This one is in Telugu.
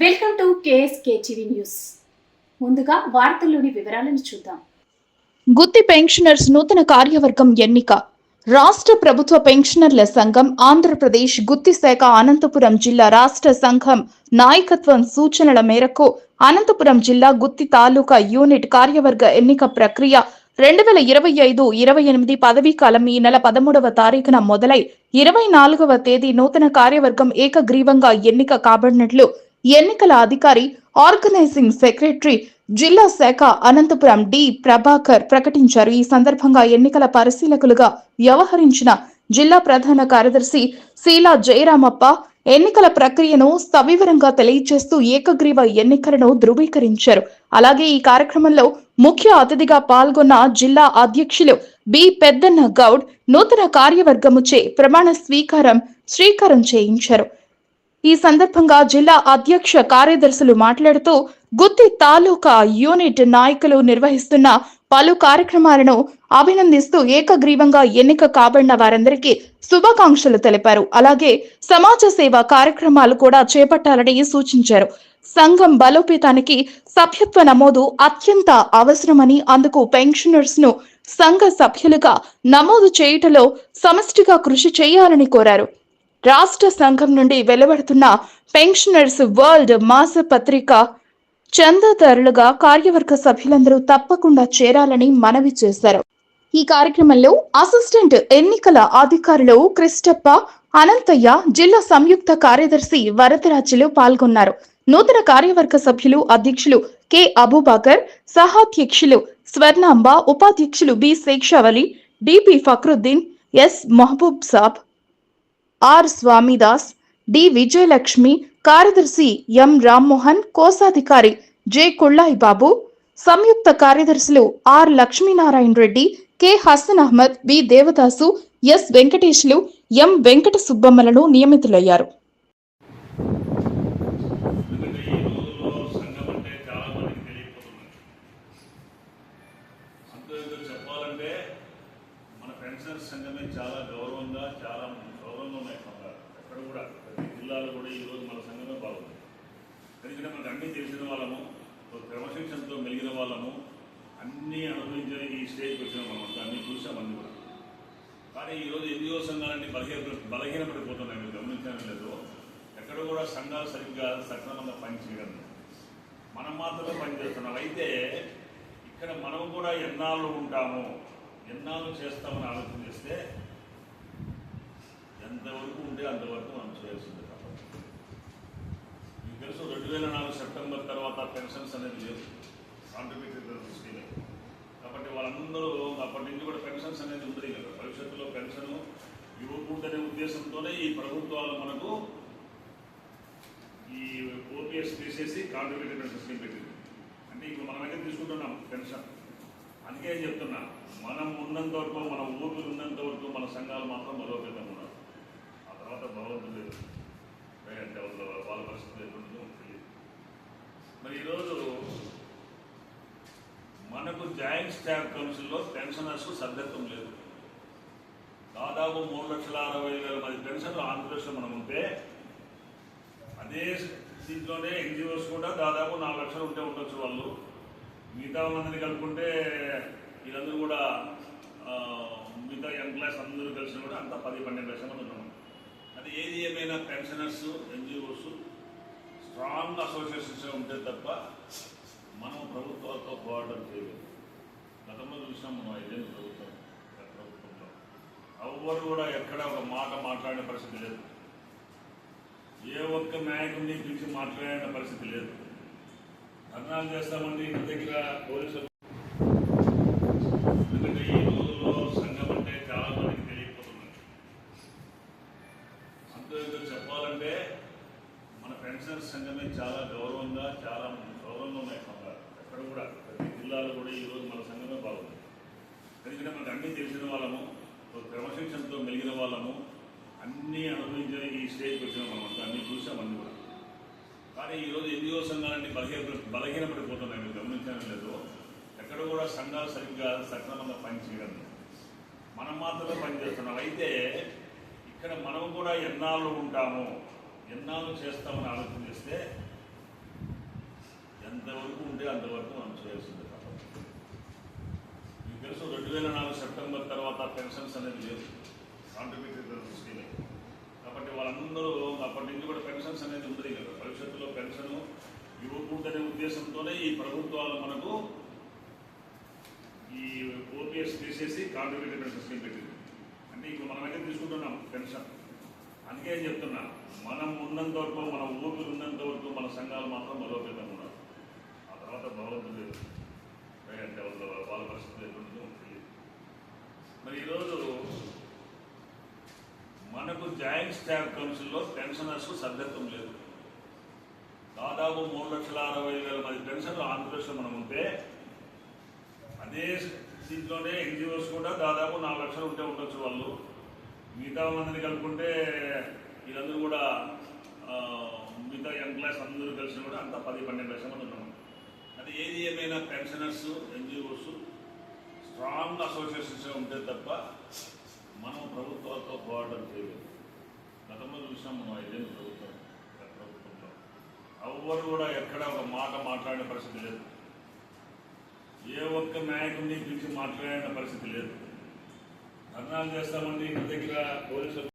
Welcome to KSK TV news. ముందుగా వార్తల్లోని వివరాలను చూద్దాం. గుత్తి పెన్షనర్స్ నూతన కార్యవర్గం ఎన్నిక. రాష్ట్ర ప్రభుత్వ పెన్షనర్ల సంఘం ఆంధ్రప్రదేశ్ గుత్తి శాఖ అనంతపురం జిల్లా రాష్ట్ర సంఘం నాయకత్వం సూచనల మేరకు అనంతపురం జిల్లా గుత్తి తాలూకా యూనిట్ కార్యవర్గ ఎన్నిక ప్రక్రియ రెండు వేల ఇరవై ఐదు ఇరవై ఎనిమిది పదవీ కాలం ఈ నెల పదమూడవ తారీఖున మొదలై ఇరవై నాలుగవ తేదీ నూతన కార్యవర్గం ఏకగ్రీవంగా ఎన్నిక కాబడినట్లు ఎన్నికల అధికారి ఆర్గనైజింగ్ సెక్రటరీ జిల్లా శాఖ అనంతపురం డి. ప్రభాకర్ ప్రకటించారు. ఈ సందర్భంగా ఎన్నికల పరిశీలకులుగా వ్యవహరించిన జిల్లా ప్రధాన కార్యదర్శి శీలా జయరామప్ప ఎన్నికల ప్రక్రియను సవివరంగా తెలియజేస్తూ ఏకగ్రీవ ఎన్నికలను ధృవీకరించారు. అలాగే ఈ కార్యక్రమంలో ముఖ్య అతిథిగా పాల్గొన్న జిల్లా అధ్యక్షులు బి. పెద్దన్న గౌడ్ నూతన కార్యవర్గముచే ప్రమాణ స్వీకారం శ్రీకారం చేయించారు. ఈ సందర్భంగా జిల్లా అధ్యక్ష కార్యదర్శులు మాట్లాడుతూ గుత్తి తాలూకా యూనిట్ నాయకులు నిర్వహిస్తున్న పలు కార్యక్రమాలను అభినందిస్తూ ఏకగ్రీవంగా ఎన్నిక కాబడిన వారందరికీ శుభాకాంక్షలు తెలిపారు. అలాగే సమాజ సేవ కార్యక్రమాలు కూడా చేపట్టాలని సూచించారు. సంఘం బలోపేతానికి సభ్యత్వ నమోదు అత్యంత అవసరమని అందుకు పెన్షనర్స్ను సంఘ సభ్యులుగా నమోదు చేయుటలో సమష్టిగా కృషి చేయాలని కోరారు. రాష్ట్ర సంఘం నుండి వెలువడుతున్న పెన్షనర్స్ వరల్డ్ మాస పత్రిక చందాదారులుగా కార్యవర్గ సభ్యులందరూ తప్పకుండా చేరాలని మనవి చేశారు. ఈ కార్యక్రమంలో అసిస్టెంట్ ఎన్నికల అధికారులు క్రిస్టప్ప అనంతయ్య జిల్లా సంయుక్త కార్యదర్శి వరదరాజులు పాల్గొన్నారు. నూతన కార్యవర్గ సభ్యులు అధ్యక్షులు కె. అబూబాకర్ సహాధ్యక్షులు స్వర్ణాంబ ఉపాధ్యక్షులు B. Sheikshavali DP Fakruddin S. Mahaboob Sab R Swamidas D Vijayalakshmi కార్యదర్శి ఎం రామ్మోహన్ కోశాధికారి జె కుళ్ళాయి బాబు సంయుక్త కార్యదర్శులు R Lakshminarayana Reddy K Hasan Ahmed B Devadasu S వెంకటేష్లు M Venkata సుబ్బమ్మలను నియమితులయ్యారు. చాలా చెప్పాలంటే మన సంఘమే చాలా గౌరవంగా చాలా ఉన్నాయి సంఘాలు ఎక్కడ కూడా ప్రతి జిల్లాలో కూడా ఈ రోజు మన సంఘమే బాగుంది ఎందుకంటే మనకు అన్నీ తెలిసిన వాళ్ళము క్రమశిక్షణతో మెలిగిన వాళ్ళము అన్నీ అనుభవించే ఈ స్టేజ్కి వచ్చిన మనం అన్నీ చూసాం అన్నీ కూడా కానీ ఈరోజు ఎన్జిఓ సంఘాలన్నీ బలహీన బలహీనపడిపోతున్నాయి మీరు గమనించడం లేదు ఎక్కడ కూడా సంఘాలు సరిగ్గా సక్రమంగా పనిచేయడం మనం మాత్రమే పనిచేస్తున్నాం అయితే ఇక్కడ మనం కూడా ఎన్నాళ్ళు ఉంటాము ఎన్నాళ్ళు చేస్తామని ఆలోచన చేస్తే ఎంతవరకు ఉంటే అంతవరకు మనం చేయాల్సింది మీకు తెలుసు రెండు వేల నాలుగు సెప్టెంబర్ తర్వాత పెన్షన్స్ అనేది లేదు కాంట్రిబ్యూటరీ స్కీమ్. కాబట్టి వాళ్ళందరూ అప్పటి నుంచి కూడా పెన్షన్స్ అనేది ఉంటుంది కదా. భవిష్యత్తులో పెన్షన్ ఇవ్వకూడదనే ఉద్దేశంతోనే ఈ ప్రభుత్వాలు మనకు ఈ ఓపీఎస్ తీసేసి కాంట్రిబ్యూటరీ పెన్షన్ స్కీమ్ పెట్టింది. అంటే ఇప్పుడు మనం అయితే తీసుకుంటున్నాం పెన్షన్. అందుకే చెప్తున్నా మనం ఉన్నంత వరకు మన ఊర్లు ఉన్నంత వరకు మన సంఘాలు మాత్రం మరో పెద్ద ఆ తర్వాత భగవంతుడు లేదు అంటే వాళ్ళ వాళ్ళ పరిస్థితి ఎటువంటిదో తెలియదు మరి ఈరోజు మనకు జాయింట్ స్టాఫ్ కౌన్సిల్లో పెన్షనర్స్ సభ్యత్వం లేదు. దాదాపు మూడు లక్షల అరవై వేల మంది పెన్షన్లు ఆంధ్రప్రదేశ్లో మనం ఉంటే అదే దీంట్లోనే ఎన్జిఓస్ కూడా దాదాపు నాలుగు లక్షలు ఉంటే ఉండొచ్చు వాళ్ళు. మిగతా మందిని కలుపుకుంటే వీళ్ళందరూ కూడా మిగతా ఎంప్లాయీస్ అందరూ కలిసి కూడా అంత పది పన్నెండు లక్షల మంది ఉన్నాం. అది ఏది ఏమైనా పెన్షనర్స్ ఎన్జిఓస్ స్ట్రాంగ్ అసోసియేషన్స్ ఉంటే తప్ప మనం ప్రభుత్వాలతో పోరాటం చేయలేదు గతంలో చూసినాం మనం ఐదేళ్ళు ప్రభుత్వం గత ప్రభుత్వంలో. ఎవ్వరు కూడా ఎక్కడ ఒక మాట మాట్లాడే పరిస్థితి లేదు. ఏ ఒక్క నాయకుడిని పిలిచి మాట్లాడే పరిస్థితి లేదు. ధర్నాలు చేస్తామంటే ఇంటి దగ్గర పోలీసులు ఎందుకంటే ఈ రోజుల్లో సంఘం అంటే చాలా మందికి తెలియకపోతున్నది. అంతేందుకు చెప్పాలంటే మన పెన్షనర్స్ సంఘమే చాలా గౌరవంగా చాలా గౌరవంగా ఉన్నాయి సంఘాలు ఎక్కడ కూడా ప్రతి కూడా ఈ రోజు మన సంఘమే బాగుంది. ఎందుకంటే మనకు అన్నీ తెలిసిన వాళ్ళము క్రమశిక్షణతో మెలిగిన వాళ్ళము అన్నీ అనుభవించే ఈ స్టేజ్కి వచ్చిన మనం అన్నీ చూసాం అన్నీ కూడా. కానీ ఈరోజు ఎన్జిఓ సంఘాలన్నీ బలహీన బలహీనపడిపోతున్నాయి. మీరు గమనించడం లేదు. ఎక్కడ కూడా సంఘాలు సరిగ్గా సక్రమంగా పనిచేయడం లేదు. మనం మాత్రమే పనిచేస్తున్నాం. అయితే ఇక్కడ మనం కూడా ఎన్నాళ్ళు ఉంటాము ఎన్నాళ్ళు చేస్తామని ఆలోచన చేస్తే చేయాల్సిందే చేయాల్సింది మీకు తెలుసు రెండు వేల నాలుగు సెప్టెంబర్ తర్వాత పెన్షన్స్ అనేది లేదు కాంట్రిబ్యూటరీ స్కీమ్. కాబట్టి వాళ్ళందరూ అప్పటి నుంచి కూడా పెన్షన్స్ అనేది ఉంది కదా. భవిష్యత్తులో పెన్షన్ ఇవ్వకూడదనే ఉద్దేశంతోనే ఈ ప్రభుత్వాలు మనకు ఈ ఓపీఎస్ తీసేసి కాంట్రిబ్యూటరీ పెన్షన్ స్కీమ్ పెట్టింది. అంటే ఇప్పుడు మనం అయితే తీసుకుంటున్నాం పెన్షన్. అందుకే చెప్తున్నా మనం ఉన్నంత వరకు మన ఊపిరి ఉన్నంత వరకు మన సంఘాలు మాత్రం బలోపేతంగా ఉన్నారు పాత భగవంతుడు లేదు అంటే వాళ్ళ వాళ్ళ పరిస్థితి ఎటువంటి ఉంటుంది మరి ఈరోజు మనకు జాయింట్ స్టాఫ్ కౌన్సిల్లో పెన్షనర్స్ సభ్యత్వం లేదు. దాదాపు మూడు లక్షల అరవై వేల మంది పెన్షన్లు ఆంధ్రప్రదేశ్లో మనం ఉంటే అదే దీంట్లోనే ఎన్జిఓస్ కూడా దాదాపు నాలుగు లక్షలు ఉంటే ఉండొచ్చు వాళ్ళు. మిగతా మందిని కలుపుకుంటే వీళ్ళందరూ కూడా మిగతా యంగ్ క్లాస్ అందరూ కలిసి కూడా అంత పది పన్నెండు లక్షల మంది ఉన్నాం ఏది ఏమైనా పెన్షనర్స్ ఎన్జిఓస్ స్ట్రాంగ్ అసోసియేషన్స్ ఉంటే తప్ప మనం ప్రభుత్వాలతో పోరాటం చేయలేదు గతంలో చూసినాం మనం ఐదేళ్ళు ప్రభుత్వం ప్రభుత్వంలో. ఎవ్వరు కూడా ఎక్కడ ఒక మాట మాట్లాడిన పరిస్థితి లేదు. ఏ ఒక్క నాయకుడిని పిలిచి మాట్లాడిన పరిస్థితి లేదు. ధర్నాలు చేస్తామండి ఇంటి దగ్గర పోలీసులు